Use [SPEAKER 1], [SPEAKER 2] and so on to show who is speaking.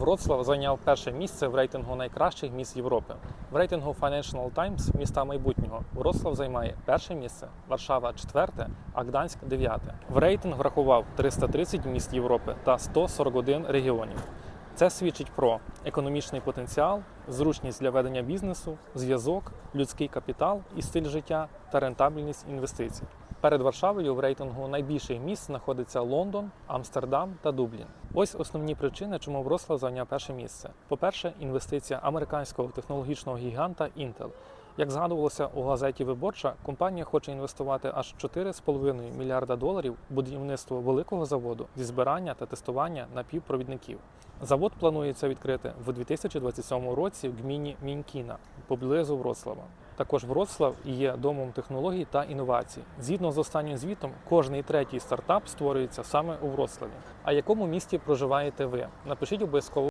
[SPEAKER 1] Вроцлав зайняв перше місце в рейтингу найкращих міст Європи. В рейтингу Financial Times міста майбутнього Вроцлав займає перше місце, Варшава четверте, а Гданськ дев'яте. В рейтинг врахував 330 міст Європи та 141 регіонів. Це свідчить про економічний потенціал, зручність для ведення бізнесу, зв'язок, людський капітал і стиль життя та рентабельність інвестицій. Перед Варшавою в рейтингу найбільших міст знаходиться Лондон, Амстердам та Дублін. Ось основні причини, чому Вросла зайняв перше місце. По-перше, інвестиція американського технологічного гіганта Intel. Як згадувалося у газеті Виборча, компанія хоче інвестувати аж 4,5 мільярда доларів в будівництво великого заводу зі збирання та тестування напівпровідників. Завод планується відкрити в 2027 році в гміні Мінькіна поблизу Вроцлава. Також Вроцлав є домом технологій та інновацій. Згідно з останнім звітом, кожний третій стартап створюється саме у Вроцлаві. А якому місті проживаєте ви? Напишіть обов'язково.